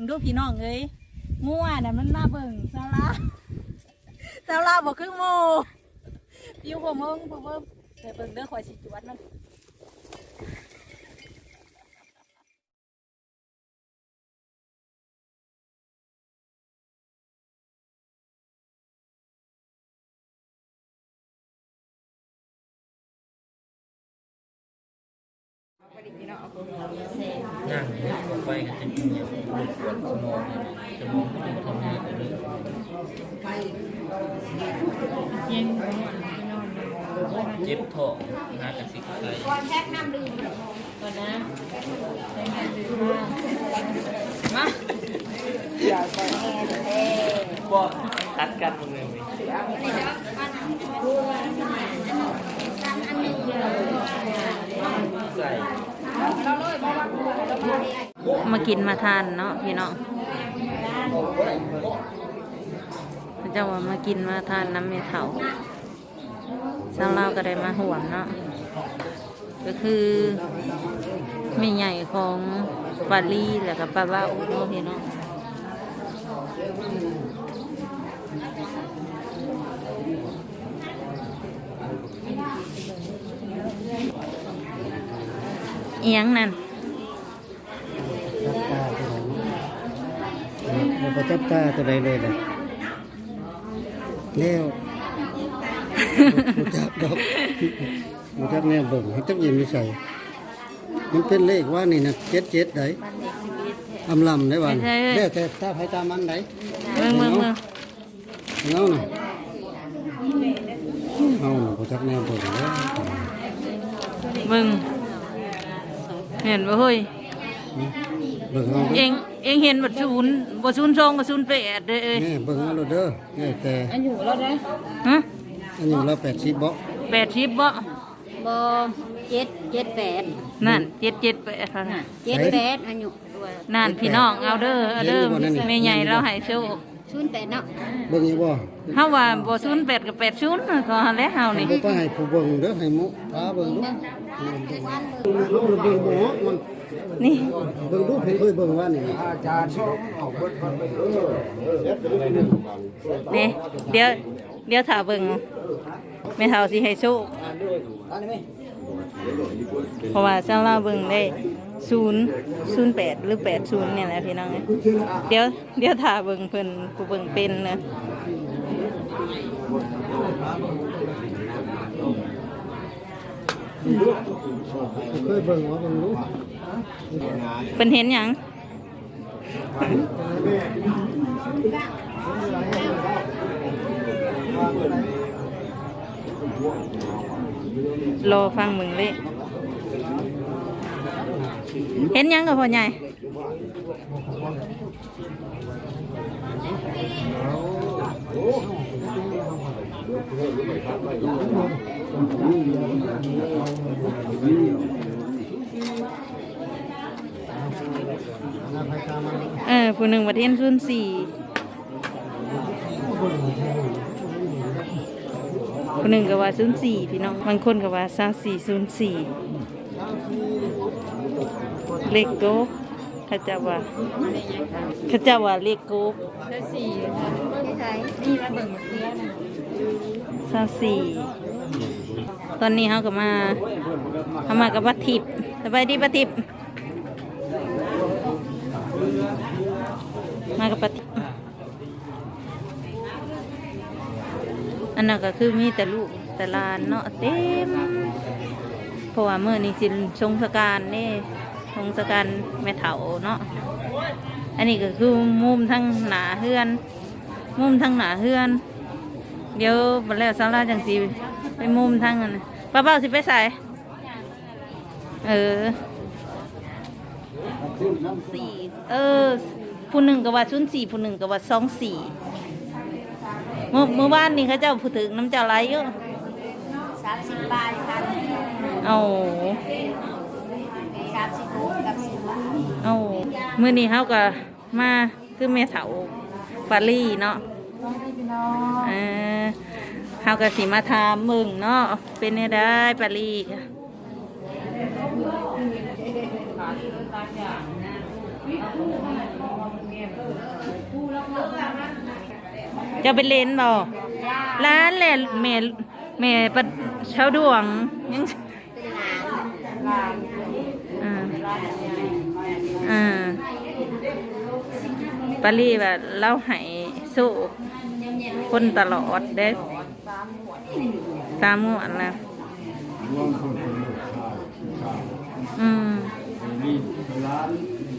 มึงดูพี่น้องเลยมั่วน่ะมันมาเบิ่งซาลาซาลาบอกคือหมูอยู่ผมเบิ่งผมเบิ่งแต่เบิ่งเด้อคอยสิจวดมัน นั่งไปกันจะกินเนี่ยปวดสมองเนี่ยสมองไม่ทำงานเลยเย็นเจ็บท้องหากระสิกไตก่อนนะใช้งานดื้อมากมาบ่ ตัดกันหมดเลยมากินมาทานเนาะพี่น้องเจ้าว่ามากินมาทานน้ำเมเถาสาวเราวก็ได้มาห่วงเนาะก็คือแม่ใหญ่ของปาลีแล้วก็ป้าบ้าอุโนพี่น้อง อียงนั่นจับตาตัวไหนเราก็จับตาตัวใดเลยเลยแล้วบ่จับดอกบ่จับแนวเบิ่งให้จักยินนิสัยมันเป็นเลขว่านี่นะเจ็ดเจ็ดไดอำลำได้บ้านไม่ใช่เอ้ยแล้วแต่ตาไผตามันไดเบิ่งเบิ่งเบิ่งเงาน่ะเอาน่ะบ่จักแนวเบิ่งเด้อเบิ่ง เห็นบ่เฮ้ยเบิ่งเอาเองเองเห็นบัดศูนย์บ่ศูนย์สองก็ศูนย์แปดเด้อเอ้ยแน่เบิ่งเอาโลดเด้อแล้วแต่อันอยู่แล้วเด้ฮะอันนี้เรา80บ่แปดสิบบ่บเจ็ดเจ็ดแปดนั่นเจ็ดเจ็ดแปดเท่านั้นเจ็ดแปดอายุตัวนั่นพี่น้องเอาเด้อเอาเด้อแม่ใหญ่เราให้โชค ศูนย์แปดเนาะเบิ่งอีกบ่เฮาว่าบ่ศูนย์แปดกับแปดศูนย์ก็แล้วเฮานี่บ่ไปให้ผู้เบิ่งเด้อให้หมุพาเบิ่งดูลงเบิ่งหมอมันนี่เบิ่งดูเพิ่นเคยเบิ่งว่านี่นี่เดี๋ยวเดี๋ยวถ้าเบิ่งแม่เฒ่าสิให้โชคเพราะว่าเจ้าเราเบิ่งได้ ศูนย์ศูนย์แปดหรือแปดศูนย์เนี่ยแหละพี่น้องเดี๋ยวเดี๋ยวถ้าเบิ่งเพิ่นผู้เบิ่งเป็นเนอะเคยเบิ่งว่าเบิ่งดูเป็นเห็นยังรอฟังมึงเลย เห็นยังกับพ่อใหญ่เออผู้หนึ่งประเทศศูนสี่ผู้หนึ่งก็ว่าศูนย์สี่พี่น้องบางคนก็ว่าสามสี่ศูนย์สี่ เลขโก้ข้าใจว่าข้าใจว่าเลขโก้แล้วสี่ไม่ใช่นี่มาเบิ่งเสียนะสามสี่ตอนนี้เขาก็มาเขามากับวัตถิบสบายดีวัตถิบมากับวัตถิบอันนั้นก็คือมีแต่ลูกแต่ลานเนาะเต็มเพราะว่าเมื่อนี้สิชงสการเนี่ งสการแม่เถาเนาะอันนี้ก็คือมุมทั้งหนาเฮือน มุมทั้งหนาเฮือน เดี๋ยวบัดแล้วสาวราจังสีไปมุมทางนั้นน่ะป้าเป้าสิไปใส่เออสี่เออผู้หนึ่งก็ว่าชุนสี่ผู้หนึ่งก็ว่าสองสี่เมื่อเมื่อวานนี่เขาเจ้าพูดถึงน้ำเจ้าไรเยอะสามสิบบาทพันเอ โอ้เมื่อนี้เขาก็มาคือแม่เฒ่าปารีเนาะเออเฮาก็สีมาทามมึงเนาะเป็นแน่ได้ปารีจะเป็นเลนบ่ร้านแหละแม่แม่ปะเช้าดวงยัง อ่าปารีแบบเล่าให้สู้คนตลอดเด้ตามหมดแล้วนเป็นลูกชายชายอืม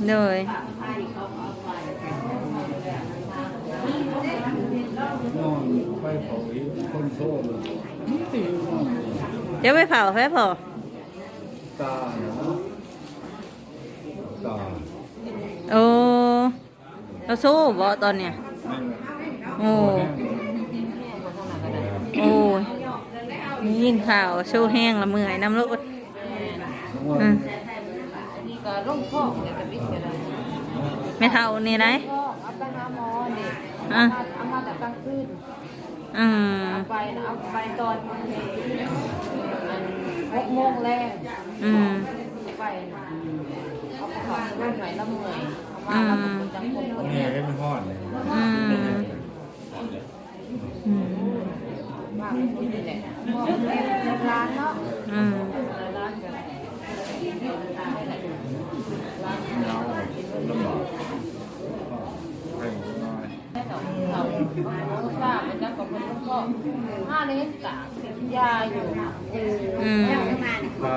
เลยนอนไปเผาอีคนโซ่เลยเดี๋ยวไปเผาแฟพอตาเนาะตา เราสู้บ่ตอนเนี้ยโอ้โอ้ยยินข่าวโชว์แห้งละเมื่อยน้ำลูกอืมนี่ก็ร่มพ่อเลยกับบิ๊กกันเลยไม่เท่านี่ไหนพ่อเอาไปหาหมอเด็กอะเอามาแต่กลางคืนอืมเอาไปนะเอาไปตอนหกโมงแรกอืมไปเอาไปขอร่มไหนละเมื่อยเอามาแล้วก็จังคนคนเนี่นี้ยเป็นหอดเลยอืมอืมมากคนนี้แหละพ่อแม่ร้านเนาะอืมร้านกันเราลำบากให้น้อยเราเราทราบเป็นเจ้าของคนพ่อห้าเล่นตากยาอยู่อืมปลา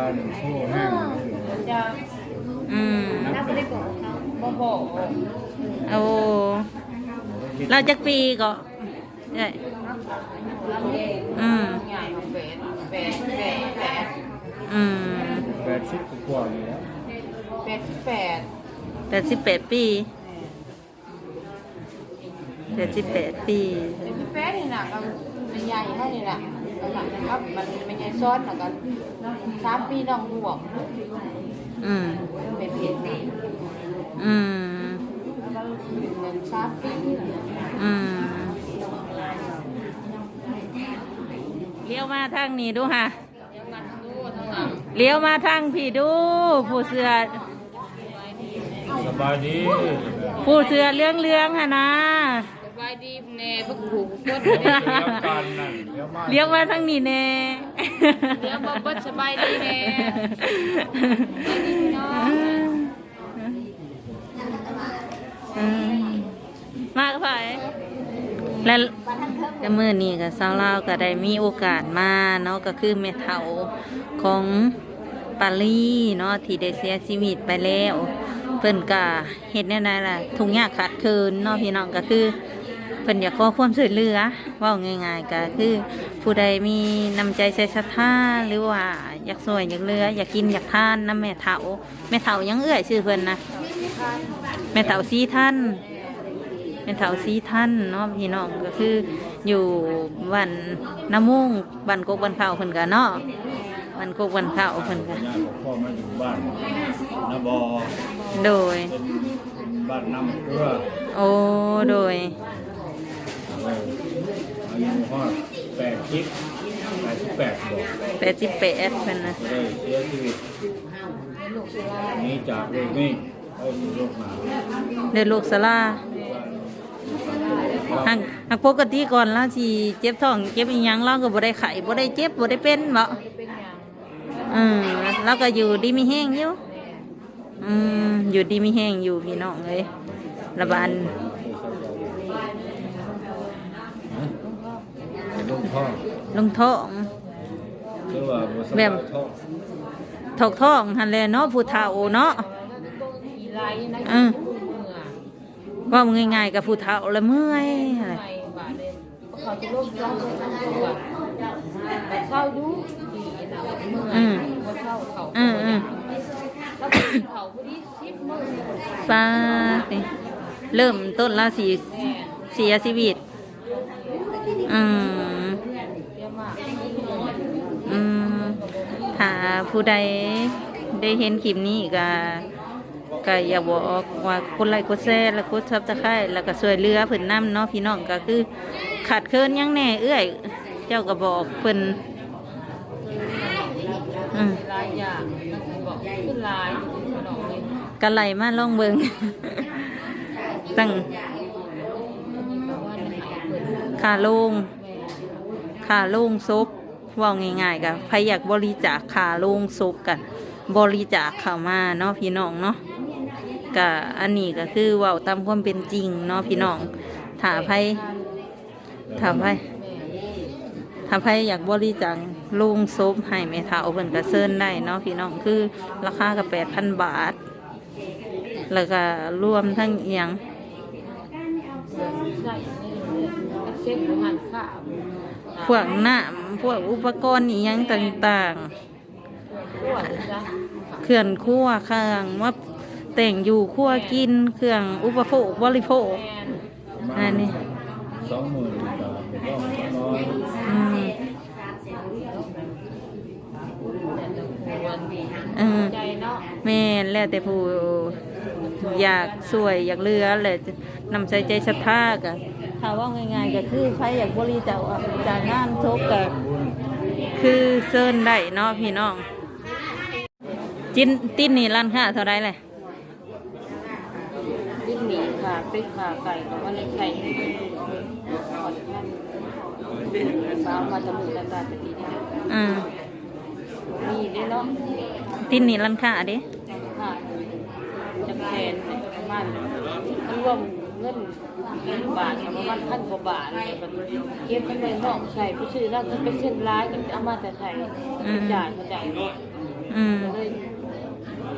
โซ่แห้งมันจะอืมบ่บอกโอ้เราจักปีก็ใช่อืมอืมแปดสิบกว่าอยู่แล้วแปดสิบแปดแปดสิบแปดปีแปดสิบแปดปีแปดสิบแปดนี่นะก็มันใหญ่ให้นี่แหละครับมันมันใหญ่ซ้อนแล้วก็สามปีน้องบวกอืมเป็นเพียรดี อืมแล้วก็เงินสามปีอืมเลี้ยวมาทางนี้ดูค่ะยังมันดูทั้งหลังเลี้ยวมาทางพี่ดู ผู้เสือสบายดีผู้เสือเรื่องเรื่องๆค่ะนะสบายดีแน่พักผูกกดเดี๋ยวกันนั่นเดี๋ยวมาเลี้ยวมาทางนี้แน่เดี๋ยวบ่เบิดสบายดีแน่สบายดีพี่น้อง อืม มากไปและแต่มื่อนี้กับสาวลาวก็ได้มีโอกาสมาเนาะก็คือแม่เฒ่าของปาลีเนาะที่ได้เสียชีวิตไปแล้ว เพิ่นก็เฮ็ดแนวใดล่ะทุกอย่างขาดคินเนาะพี่น้องก็คือเพิ่นอยากขอความช่วยเหลือว่าง่ายๆก็คือผู้ใดมีน้ำใจใส่ศรัทธาหรือว่าอยากสวยอยากเลืออยากกินอยากทานน้ำแม่เฒ่าแม่เฒ่ายังเอื้อยชื่อเพิ่นนะแม่เฒ่าสีท่าน แม่เฒ่าสีท่านเนาะพี่น้องก็คืออยู่บ้านน้ำมุ่งบ้านกกบ้านเข้าเพิ่นก็เนาะบ้านกกบ้านเข้าเพิ่นก็ญาติของพ่อมาอยู่บ้านนาบอโดยเป็นบ้านน้ำเกลือโอ้โดยเอออายุพ่อแปดคิดแปดสิบแปดบอกแปดสิบแปดเพิ่นนะเลยเสียชีวิตนี่จากโรคนี้ไอ้โรคหนาเดินลูกสลา หากหากปกติก่อนเราสิเจ็บท้องเจ็บอีหยังเราก็บ่ได้ไข้บ่ได้เจ็บบ่ได้เป็นบ่เป็นอย่างอืมเราก็อยู่ดีมีแห้งอยู่อืมอยู่ดีมีแห้งอยู่พี่น้องเอ้ยระบาดเป็นโรคท้องลงท้องหรือว่าบ่สแบบบายท้องถกท้องหั่นแหละเนาะผู้เฒ่าเนาะขี่ไล่นะอืมเมื่อ ว่าง่ายๆกับผู้เฒ่าละเมื่อยอะไรไปบาดเลยเขาจะลบจ้องเลยทั้งตัวแต่เข้าดูดีนะเมื่ออืมว่าเข้าเขาอืมอืมแล้วก็เขาพอดีสิบมือป้าติเริ่มต้นแล้วสีแม่เสียชีวิตอืมเยอะมากอืมถ้าผู้ใดได้เห็นคลิปนี้ก็ ก็อยากบอกว่าคนไลค์กดแชร์และกดซับสไครต์แล้วก็ช่วยเหลือเพิ่นนำเนาะพี่น้องก็คือขาดเคินยังแน่เอื้อย เจ้าก็บอกเพิ่นอืมหลายอย่างนั่นคือบอกขึ้นหลายอยู่ที่ขนมเลยก็ไหลมาลองเบิงตั้งอันนี้แปลว่าจะหาเปิดค่าโรงแม่ค่าโรงศพเว่าง่ายๆกับใครอยากบริจาคค่าโรงศพกัน บริจาคเข้ามาเนาะพี่น้องเนาะ ก็อันนี้ก็คือเว่าตามความเป็นจริงเนาะพี่น้องถาใครถ้าใครแม่ถาใครอยากบริจาคโรงศพให้แม่เฒ่าเพิ่นก็เซิญได้เนาะพี่น้องคือราคาก็8,000บาท แล้วก็รวมทั้งเอียงใส่นี่เช็คหันข้าพวกอุปกรณ์อีหยังต่างๆเครื่องครัวเครื่องว่า แต่งอยู่ครัวกินเครื่องอุปโภคบริโภคแม่นอันนี้สองหมื่นบาทก็สองร้อยอืมแต่ละคนเออใจเนาะแม่นแล้วแต่ผู้อยากสวยอยากเลือแหละนำใจใจศรัทธากันถ้าว่าง่ายๆก็คือใครอยากบริจาคจากงานทบกับคือเซินได้เนาะพี่น้องจินติ้นนี่ร้านค้าเท่าไรเลยดิ้น หนีค่ะพริกขาไก่กับว่าในไข่ให้ดูหอดนั่นสาวมาจมูกแล้วตาจะดีได้อ่ามีได้เนาะติ้นนี่ร้านค้าเด้ค่ะจะแทนประมาณมันรวมเงินกี่บาทประมาณพันกว่าบาทเก็บกันเลยนอกใส่ไปซื้อแล้วก็ไปเส้นร้ายกับเอามาแต่ไทยจ่ายเขาจ่ายเนาะอืมเลย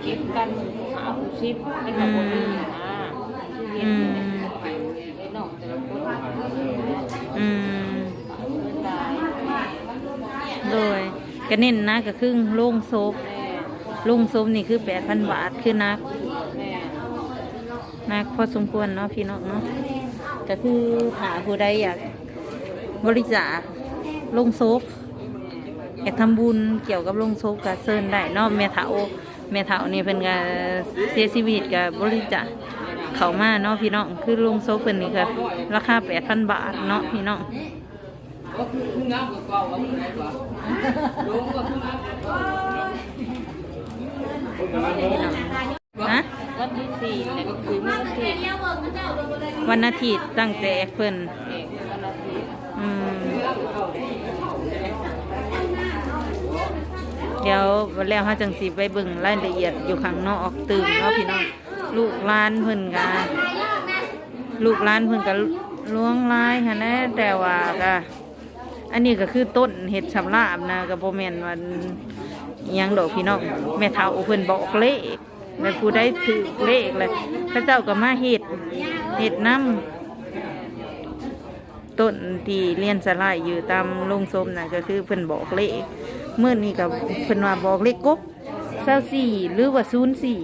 เก็บกันหาผู้ชิปไม่ทำบุญนะที่เรียนไอ้น้องแต่ละคน อืมเงินตายโดยก็เน้นนะก็คือโล่งศพแม่โล่งศพนี่คือแปดพันบาทคือนักนักพอสมควรเนาะพี่น้องเนาะก็คือหาผู้ใดอยากบริจาคล่งศพอยากทำบุญเกี่ยวกับล่งศพกับเซินได้เนาะแม่เฒ่าแม่เฒ่านี่เพิ่นก็เสียชีวิตกับบริจาค เขามาเนาะพี่น้องคือล่งศพเพิ่นนี่ก็ราคาแปดพันบาทเนาะพี่น้องฮะวันที่สี่แต่ก็คือเมื่อสี่วันอาทิตย์ตั้งแต่เพิ่นอืมเดี๋ยววันแล้วเขาจังสีไปเบิ่งรายละเอียดอยู่ข้างนอกตื่นเนาะพี่น้อง ลูกล้านเพิ่นกะลูกล้านเพิ่นกะล้วงลายฮะนะแต่ว่ากะอันนี้ก็คือต้นเห็ดชำลาบนะกับโบแมนวันยังดอกพี่น้องแม่เฒ่าเพิ่นบอกเลขแม่ผู้ได้ถือเลขเลยพระเจ้าก็มาเห็ดเห็ดน้ำต้นที่เลียนสลายอยู่ตามโรงศพนะก็คือเพิ่นบอกเลขเมื่อนี้กับเพิ่นว่าบอกเลขกบเศร้าสี่หรือว่าศูนย์สี่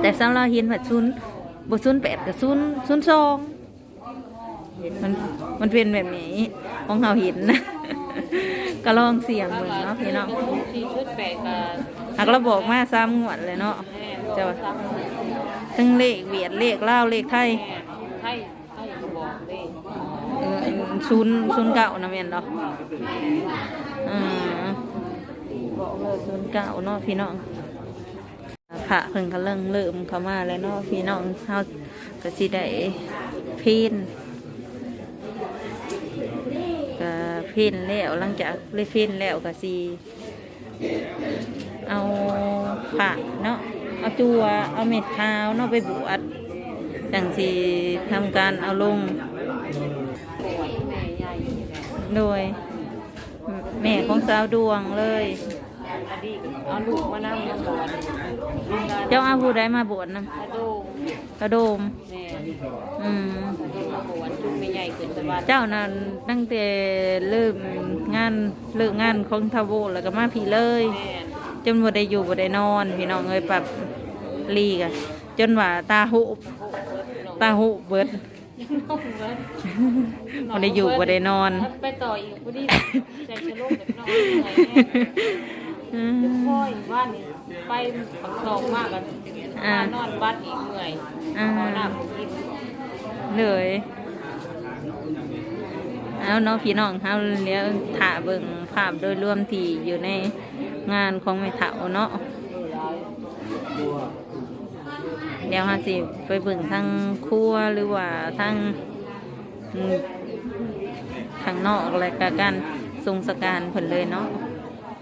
แต่สำหรับเห็นว่าศูนย์บ่ศูนย์แปดกับศูนย์ศูนย์สองมันมันเป็นแบบนี้ของเราเห็นนะก็ลองเสี่ยงเหมือนเนาะพี่น้องสี่ชุดแปดกับหากเราบอกมาซ้ำงวดเลยเนาะแม่จะว่าซ้ำทั้งเลขเวียดเลขลาวเลขไทยให้ให้บอกเลยเออศูนย์ศูนย์เก่านะแม่นเนาะอืมบอกเลยศูนย์เก่าเนาะพี่น้อง พระเพิ่นก็เริ่มเริ่มเข้ามาแล้วเนาะพี่น้องเฮาก็สิได้พีนก็พีนแล้วหลังจากได้พีนแล้วก็สิเอาพระเนาะเอาจัวเอาเม็ดขาวเนาะไปบวชจังสิทำการเอาลงปวดแม่ใหญ่นี่แหละโดย แม่ของสาวดวงเลยอดีตเอาลูกมานั่งมาบวช เจ้าอาผู้ใดมาบวชนะกระโดงกระโดมแม่อืมมาบวชจุดไม่ใหญ่ขึ้นสบายเจ้านั้นตั้งแต่เริ่มงานเลิกงานของทาวโวแล้วก็มาพี่เลยแม่จนบ่ได้อยู่บ่ได้นอนพี่น้องเอ้ยปรับลีกันจนว่าตาหุบตาหุบเบิดบ่ได้อยู่บ่ได้นอนไปต่ออีกพอดีใจชะโลกเด็กน้องเหนื่อยแน่ อืจะมพ่อยบ้านนี่ ไปปักซองมากกันอ่า มานอนบ้านอีกเหนื่อยอ่าขอน้ำกินเลยเอาเนาะพี่น้องเฮาเลี้ยวถ่าเบิ่งภาพโดยรวมที่อยู่ในงานของแม่เฒ่าเนาะเดี๋ยวฮาสิไปเบิ่งทางครัวหรือว่าทางอืมข้างนอกอะไรกับการทรงสการเพิ่นเลยเนาะ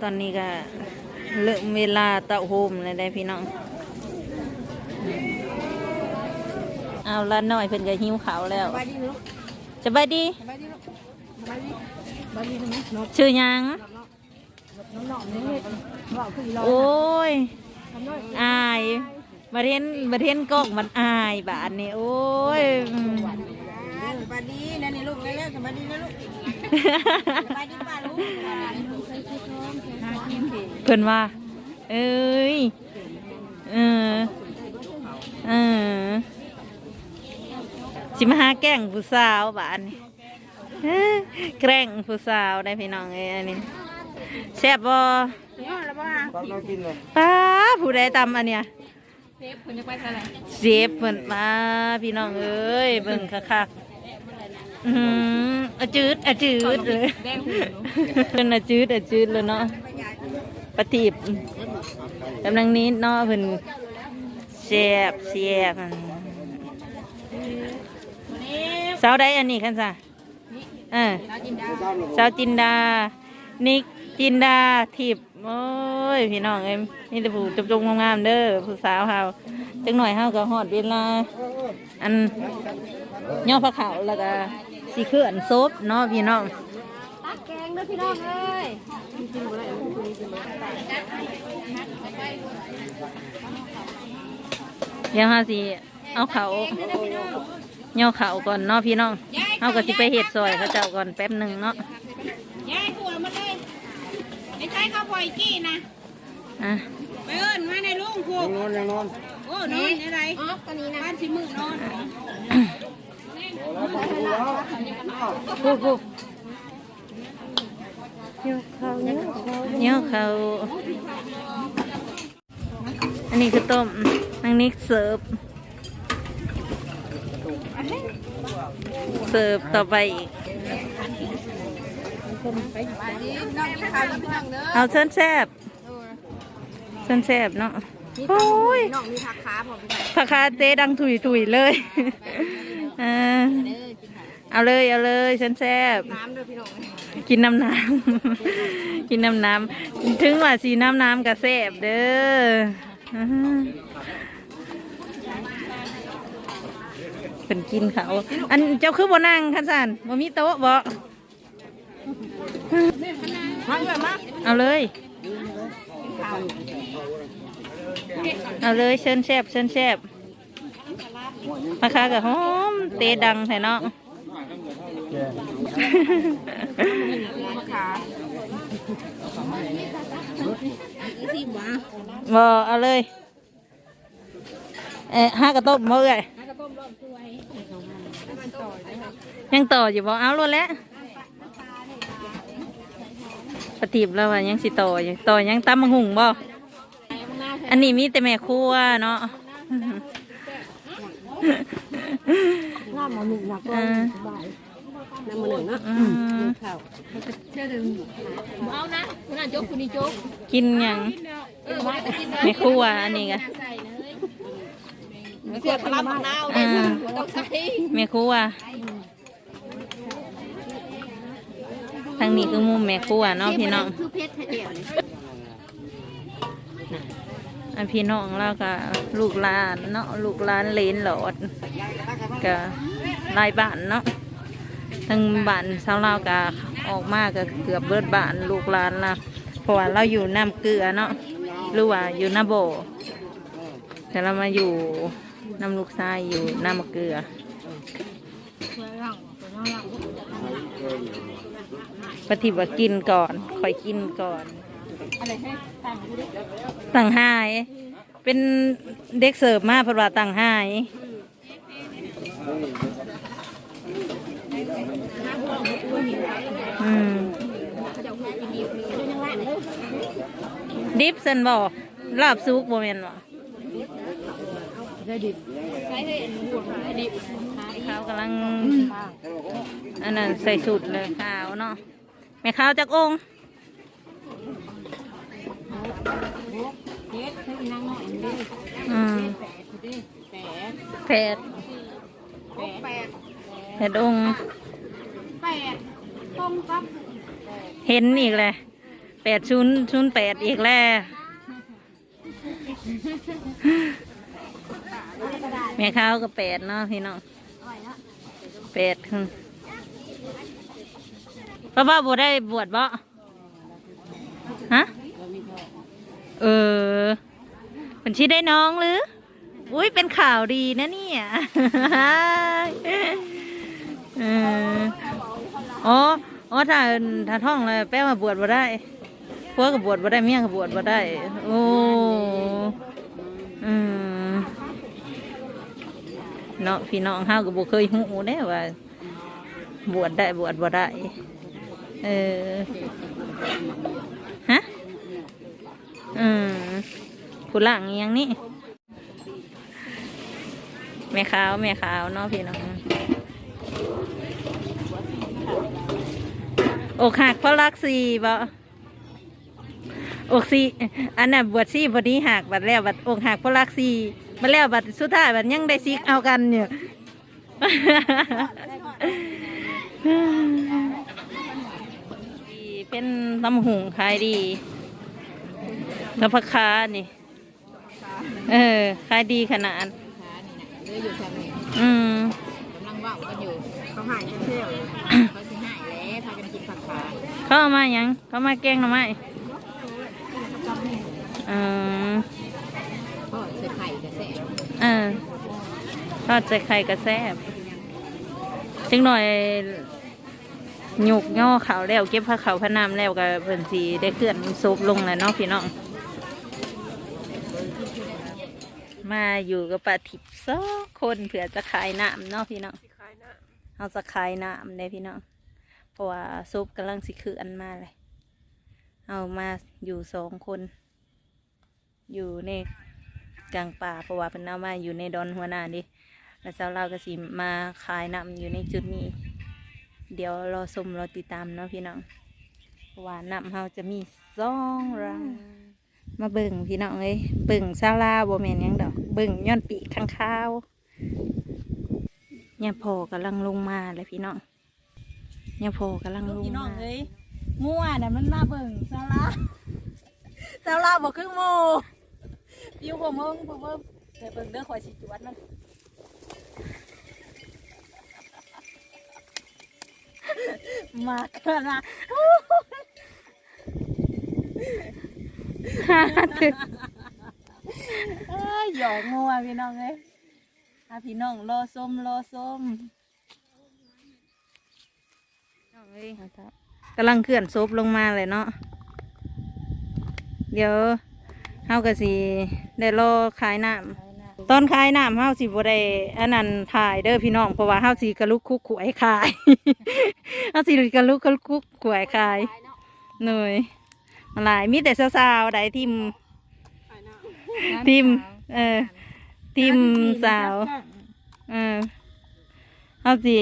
ตอนนี้ก็ เลิกเวลาเตะโฮมเลยได้พี่น้อง เอาละหน่อยเพิ่นก็หิวขาวแล้วสบายดีชื่อหยังโอ้ยอายมาเรียนมาเรียนกล้องมันอายบาทนี่โอ้ยอืมสวัสดีนะนี่ลูกเร็วๆสวัสดีนะลูก สวัสดีป้าลูกเพิ่นว่า เอ้ย เออ เออสิมาหาแกล้งผู้สาวบาทนี่เอ้อแกล้งผู้สาวได้พี่น้องเอ้ยอันนี้แซ่บบ่นี่แล้วบ้าป้าผู้ใดตำอันเนี้ยเซฟเพิ่นจะไปทางไหนเซฟเพิ่นมาพี่น้องเอ้ยเบิ่งคักๆ อืมอะจืดอะจืดเลยเพิ่นอะจืดอะจืดเลยเนาะปะทีบกำลังนี้เนาะเพิ่นแซ่บแซ่บสาวใดอันนี้คันซะเออสาวจินดา นิกจินดาทิพย์โอ้ยพี่น้องเอ้ยนี่แต่ผู้จงๆงามๆเด้อผู้สาวเฮาจังหน่อยเฮาก็ฮอดเวลาอันย่อพระเขาวแล้วก็ สีเคลื่อนซบเนาะพี่น้องตักแกงด้วยพี่น้องเอ้ยเดี๋ยวเฮาสิเอาเขาย่อเขาก่อนเนาะพี่น้องเฮาก็สิไปเฮ็ดซอยเขาเจ้าก่อนแป๊บหนึงเนาะยายขัวมาเลยไม่ใช่ข้าวปล่อยกี้นะอะไปเอิ้นมาในลุงขัวยังนอนยังนอนโอ้นอนอะไรอ๋อตอนนี้นะบ้านชิมือนอน ปุ๊บปุ๊บย่อเขาอันนี้คือต้มนางนิกเสิร์ฟ เสิร์ฟต่อไปอีกเอาเส้นแซบเส้นแซบเนาะโอ้ยน้องมีผักขาผมไปผักคาเจ๊ดังถุยถุยๆเลยเออเอาเลยเอาเลยเส้นแซบน้ำด้วยพี่น้องกินน้ำน้ำกินน้ำน้ำถึงว่าสีน้ำน้ำกับแซบเด้ออื้อหือเป็นกินเขาวอันเจ้าคือบ่นั่งคันสันบ่มีโต๊ะบ่มาเลยมาเอาเลยเอาเลยเชิญแซบเชิญแซบ ราคากับหอมเตะดังแท้เนาะขาที่หวาบ่เอาเลย เอ๊ะห้ากระต้มบ่เอ่ยยังต่ออยู่บ่เอาโลดแล้วปฏิบแล้วว่ายังสิต่ออยู่ต่อยังตำมังหุงบ่อันนี้มีแต่แม่ครัวเนาะ น้ำมันหนึ่งนะก็อ่าน้ำมันหนึ่งนะอืมเอานะคุณน่ะจกคุณนี่จกกินหยังแม่ครัวอันนี้กะเสือขลับมะนาวอ่ต้องใส่แม่ครัวทางนี้คือมุมแม่ครัวเนาะพี่น้องคือเพชรเดียวเลย พี่น้องเราก็ลูกหลานเนาะลูกหลานเลนหลอดก็ลายบ้านเนาะทั้งบ้านชาวเราก็ออกมาก็เกือบเบิดบ้านลูกหลานละเพราะว่าเราอยู่น้ำเกลือเนาะหรือว่าอยู่น้ำโบ แต่เรามาอยู่น้ำลูกชายอยู่น้ำเกลือปฏิบัติกินก่อนคอยกินก่อน ต่างหาย เป็นเด็กเสิร์ฟมาเพราะว่าต่างหายอืมดิฟสันบอกลาบซุกบ่แม่นบ่เขากำลังอันนั้นใส่สูตรเลยขาวเนาะแม่ขาวจากอง ค์อืมแปดแปดแปดองค์แปดโตเห็นอีกเลยแปดศูนย์ศูนแปดอีกแล้วแม่ข้าวก็แปดเนาะพี่น้องแปดคนป้าบ้าบวได้บวชบ่ฮะ เออเป็นชีได้น้องหรือ อุ้ยเป็นข่าวดีนะเนี่ยเอออ๋อ อ๋อ ถ้า ถ้าท่องเลยแป้มาบวชบ่ได้พวกกับบวชบ่ได้เมียกับบวชบ่ได้ โอ้อืมเนาะพี่น้องเฮาก็บ่เคยฮู้แน่ว่า บวชได้บวชบ่ได้ เออ อืมผู้หลังอิหยังนี่แม่ขาวแม่ขาวเนาะพี่น้อง อกหักเพราะรักสีบ่อกสีอันน่ะบวชสีบนี้หักบัดแล้วบัดอกหักเพราะรักสีบัดแล้วบัดสุดท้ายบัดยังได้ซิกเอากันเนี่ยเป็นตำหุงขายดี แล้วพักค้านี่ เออขายดีขนาดเลืออยู่แถวนี้อืมกำลังว่าวกันอยู่ เขาหายเที่ยวอยู่เขาสิหายแล้วพากันกินผักขาเขาเอามาหยังเขามาแกงหน่อไม้อืมก็ใส่ไข่กระแสเออทอดใส่ไข่กระแซบจังหน่อยหยุกย่อเขาวแล้วเก็บผ้าเขาวพะนามแล้วก็เพิ่นสีได้เคลื่อนซุปลงแล้วเนาะพี่น้อง มาอยู่กับป้าทิพย์สองคนเผื่อจะขายน้ำเนาะพี่น้องเอาจะขายน้ำเลยพี่น้องเพราะว่าซุปกำลังสิคืออันมาเลย เอามาอยู่สองคน อยู่ในกลางป่าเพราะว่าเป็นเอามาอยู่ในดอนหัวหน้าดิแล้วเจ้าเราก็สิมาขายน้ำอยู่ในจุดนี้ เดี๋ยวรอชมรอติดตามเนาะพี่น้องเพราะว่าน้ำเราจะมีสองรัง มาเบิ่งพี่น้องเลยเบิ่งซาลาบ่แม่นยังดอกเบิ่งย้อนปีกข้างข้าวเนี่ยพอกำลังลงมาเลยพี่น้องเนี่ยพอกำลังลงพี่น้องมาเอ้ยมั่วน่ะมันมาเบิ่งซาลาซาลาบอกครึ่งโมปิวบ่มงบ่เบิ่งแต่เบิ่งเด้อข่อยสิจวดมันมาเกิน ละเอ้ยหยอกงัวพี่น้องเอ้ยอาพี่น้องรอส้มรอส้มน้องเอ้ยกำลังเคลื่อนซบลงมาเลยเนาะ เดี๋ยวเฮาก็สิได้รอขายน้ำตอนขายน้ำเฮาสิบ่ได้อันนั้นถ่ายเด้อพี่น้องเพราะว่าเฮาสิกระลุกคุกขวยขายเฮาสิกระลุกกระลุกคุกขวยขายหน่อยมา หลายมีแต่สาวๆใดทิมทิมเออทิมสาวเออเฮาสิ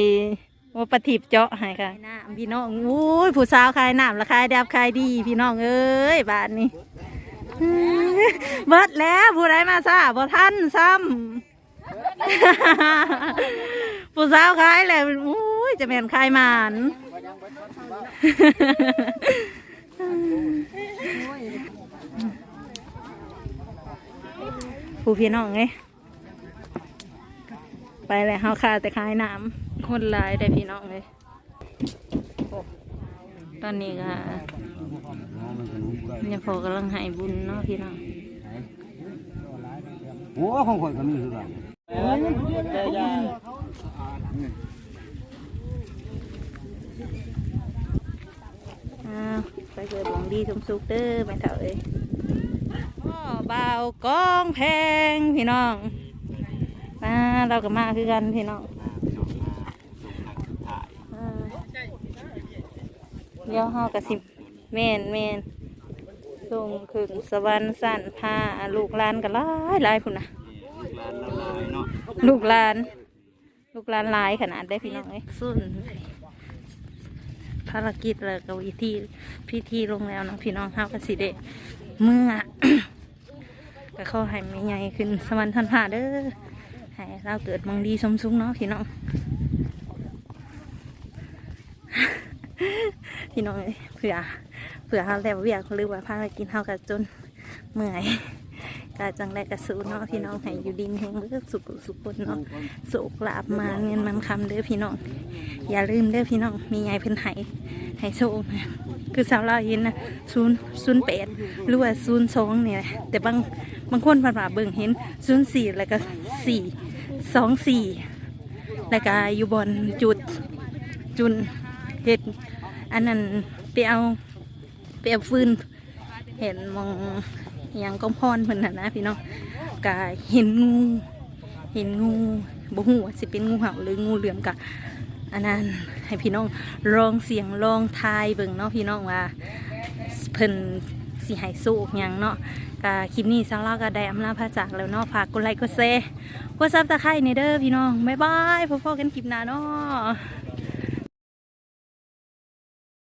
ว่าปฏิบเจาะให้ค่ะน้ำพี่น้องอุ้ยผู้สาวขายน้ำราคายดับขายดี พี่น้องเอ้ยบ้านนี้เบิดแล้วผู้ใดมาซาบ่ทันซ้ำผู้สาวขายแล้วอุ้ยจะแม่นขายหมาน ผู้พี่น้องไงไปแล้วเฮาคาแต่ขายน้ำคนหลายได้พี่น้องเลยโอ้ตอนนี้ก็เนี่ยพอกำลังใหายบุญเนาะพี่น้องโอ้ของข่อยก็มีคือกัน อ้าวไปเกิดหวังดีสมสุขเด้อแม่เฒ่าเอ้ยพ่อบ่าวกองแพงพี่น้องมาเราก็มาคือกันพี่น้องอ่าเดี๋ยวเฮากระสิบแม่นแม่นส่งขึ้นสวรรค์สั่นพาลูกหลานกันหลายหลายพุ่นนะลูกหลาน ลูกหลานหลายขนาดได้พี่น้องเอ้ยสุน ภารกิจเลยกับวิธีพิธีลงแล้วเนาะพี่น้องเฮากันสิเดะเมื่อก็เข้าให้ไม่ใหญ่ขึ้นสวรรค์ทันผ่าเด้อให้เราเกิดมังดีสมสุขเนาะพี่น้องพี่น้องเผื่อเผื่อเฮาแล้วเวียกหรือว่าพาไปกินเฮาก็จนเมื่อย ก็จังได้กระสูเนาะพี่น้องให้อยู่ดินแห่งเลือสุขสุขคนเนาะโศกลาบมาเงินมันคำเด้อพี่น้อง อย่าลืมเด้อพี่น้อง มีไงเพิ่นให้ให้โชคนะคือสาวเราวเห็นนะศูนย์ศูนย์แปดหรือว่าศูนย์สองนี่แหละแต่บางบางคนผ่านมาเบิ่งเห็นศูนย์สี่แล้วก็สี่สองสี่แล้วก็อยู่บนจุดจุนเห็ดอันนั้นไปเอาไปเอาฟืนเห็นมองอห ยังก้อมพรเพิ่นน่ะนะพี่น้องก็เห็นงู เห็นงูบ่ฮู้ว่าสิเป็นงูเห่าหรืองูเหลือมกะอันนั้นให้พี่น้องลองเสียงลองทายเบิ่งเนาะพี่น้องว่าเพิ่นสิให้สู้ยังเนาะกะคลิปนี้สาวเราก็ได้อำลาพาจากแล้วเนาะฝากกดไลค์กดแชร์กดซับสไครต์ในเด้อพี่น้องบ๊ายบายพบกันคลิปหน้าเนาะ